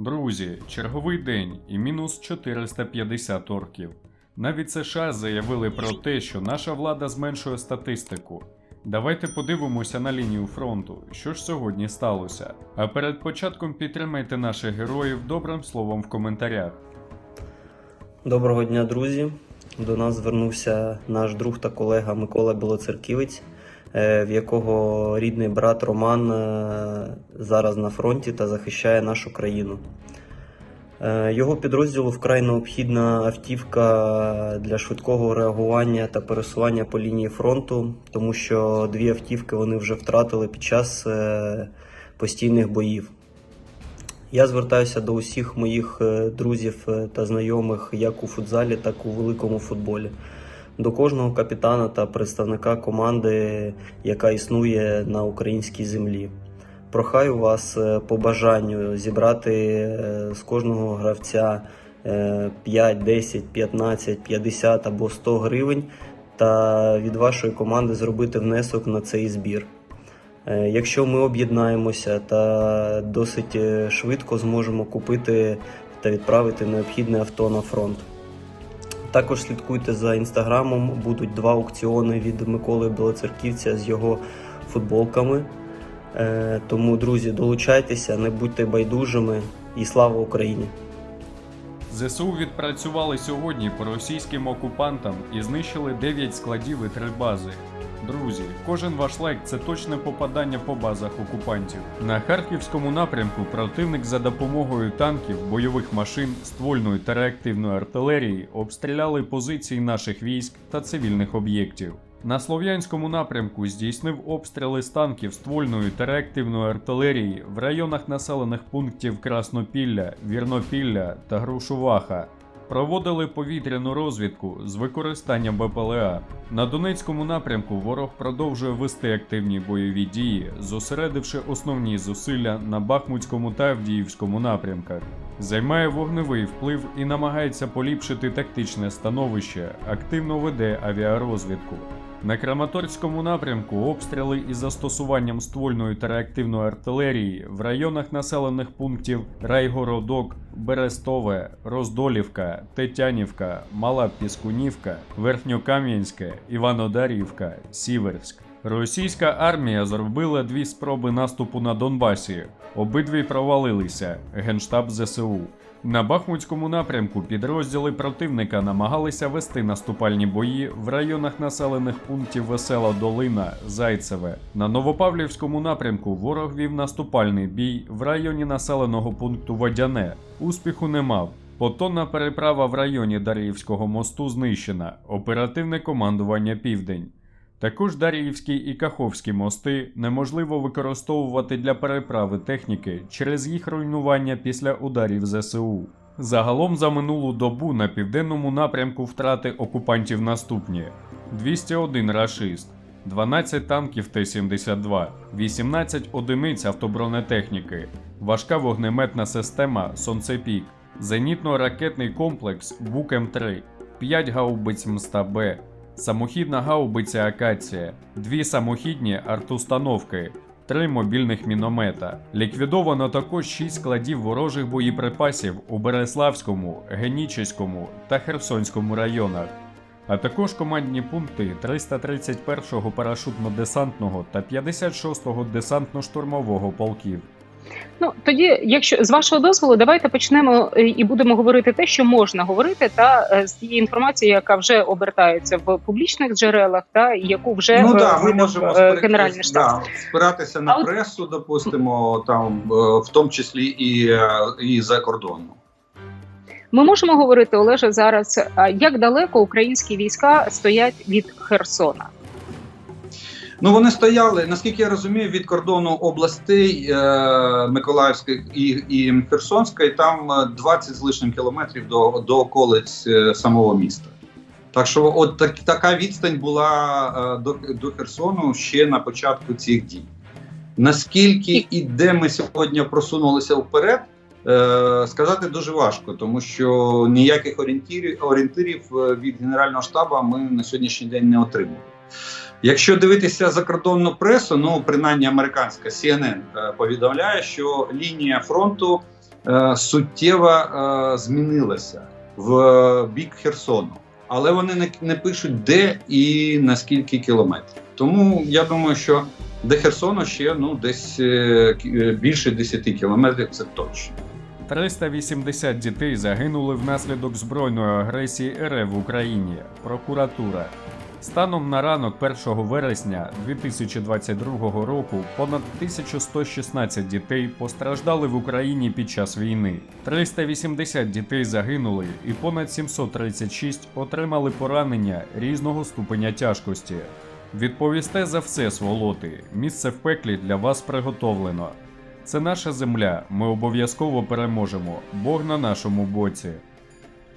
Друзі, черговий день і мінус 450 орків. Навіть США заявили про те, що наша влада зменшує статистику. Давайте подивимося на лінію фронту, що ж сьогодні сталося. А перед початком підтримайте наших героїв добрим словом в коментарях. Доброго дня, друзі. До нас звернувся наш друг та колега Микола Білоцерківець, в якого рідний брат Роман е, зараз на фронті та захищає нашу країну. Е, Його підрозділу вкрай необхідна автівка для швидкого реагування та пересування по лінії фронту, тому що дві автівки вони вже втратили під час е, постійних боїв. Я звертаюся до усіх моїх е, друзів е, та знайомих як у футзалі, так і у великому футболі. До кожного капітана та представника команди, яка існує на українській землі. Прохаю вас е, по бажанню зібрати е, з кожного гравця е, 5, 10, 15, 50 або 100 гривень та від вашої команди зробити внесок на цей збір. Е, Якщо ми об'єднаємося та досить швидко зможемо купити та відправити необхідне авто на фронт. Також слідкуйте за інстаграмом, будуть два аукціони від Миколи Білоцерківця з його футболками. Е, Тому, друзі, долучайтеся, не будьте байдужими і слава Україні! ЗСУ відпрацювали сьогодні по російським окупантам і знищили 9 складів і 3 бази. Друзі, кожен ваш лайк це точне попадання по базах окупантів. На харківському напрямку противник за допомогою танків, бойових машин, ствольної та реактивної артилерії обстріляли позиції наших військ та цивільних об'єктів. На слов'янському напрямку здійснив обстріли з танків ствольної та реактивної артилерії в районах населених пунктів Краснопілля, Вірнопілля та Грушуваха. Проводили повітряну розвідку з використанням БПЛА. На Донецькому напрямку ворог продовжує вести активні бойові дії, зосередивши основні зусилля на Бахмутському та Авдіївському напрямках. Займає вогневий вплив і намагається поліпшити тактичне становище, активно веде авіарозвідку. На Краматорському напрямку обстріли із застосуванням ствольної та реактивної артилерії в районах населених пунктів Райгородок, Берестове, Роздолівка, Тетянівка, Мала Піскунівка, Верхньокам'янське, Іванодарівка, Сіверськ. Російська армія зробила дві спроби наступу на Донбасі. Обидві провалилися. Генштаб ЗСУ. На Бахмутському напрямку підрозділи противника намагалися вести наступальні бої в районах населених пунктів Весела Долина, Зайцеве. На Новопавлівському напрямку ворог вів наступальний бій в районі населеного пункту Водяне. Успіху не мав. Потонна переправа в районі Дар'ївського мосту знищена. Оперативне командування Південь. Також Дар'ївський і Каховські мости неможливо використовувати для переправи техніки через їх руйнування після ударів ЗСУ. Загалом за минулу добу на південному напрямку втрати окупантів наступні: 201 рашист, 12 танків Т-72, 18 одиниць автобронетехніки, важка вогнеметна система Сонцепік, зенітно-ракетний комплекс Бук-М3, 5 гаубиць МСТА-Б, самохідна гаубиця Акація, дві самохідні артустановки, три мобільних міномета. Ліквідовано також шість складів ворожих боєприпасів у Береславському, Генічеському та Херсонському районах. А також командні пункти 331-го парашутно-десантного та 56-го десантно-штурмового полків. Ну тоді, якщо з вашого дозволу, давайте почнемо е, і будемо говорити те, що можна говорити, та е, з тієї інформації, яка вже обертається в публічних джерелах, та яку вже ну е, да, ми можемо генеральний штаб. да, спиратися на А от- пресу, допустимо, там в тому числі і, і за кордоном. Ми можемо говорити, Олеже, зараз як далеко українські війська стоять від Херсона. Ну вони стояли, наскільки я розумію, від кордону областей е, Миколаївської і, і Херсонської, там е, 20 з лишнім кілометрів до, до околиць е, самого міста. Так що, от так, така відстань була е, до, до Херсону ще на початку цих дій. Наскільки і де ми сьогодні просунулися вперед, е, сказати дуже важко, тому що ніяких орієнтирів, орієнтирів е, від Генерального штабу ми на сьогоднішній день не отримали. Якщо дивитися закордонну пресу, ну принаймні американська CNN е, повідомляє, що лінія фронту е, суттєво е, змінилася в бік Херсону. Але вони не, не пишуть, де і на скільки кілометрів. Тому я думаю, що до Херсону ще ну, десь е, е, більше 10 кілометрів це точно. 380 дітей загинули внаслідок збройної агресії РФ в Україні. Прокуратура. Станом на ранок 1 вересня 2022 року понад 1116 дітей постраждали в Україні під час війни. 380 дітей загинули і понад 736 отримали поранення різного ступеня тяжкості. Відповісте за все, сволоти. Місце в пеклі для вас приготовлено. Це наша земля. Ми обов'язково переможемо. Бог на нашому боці.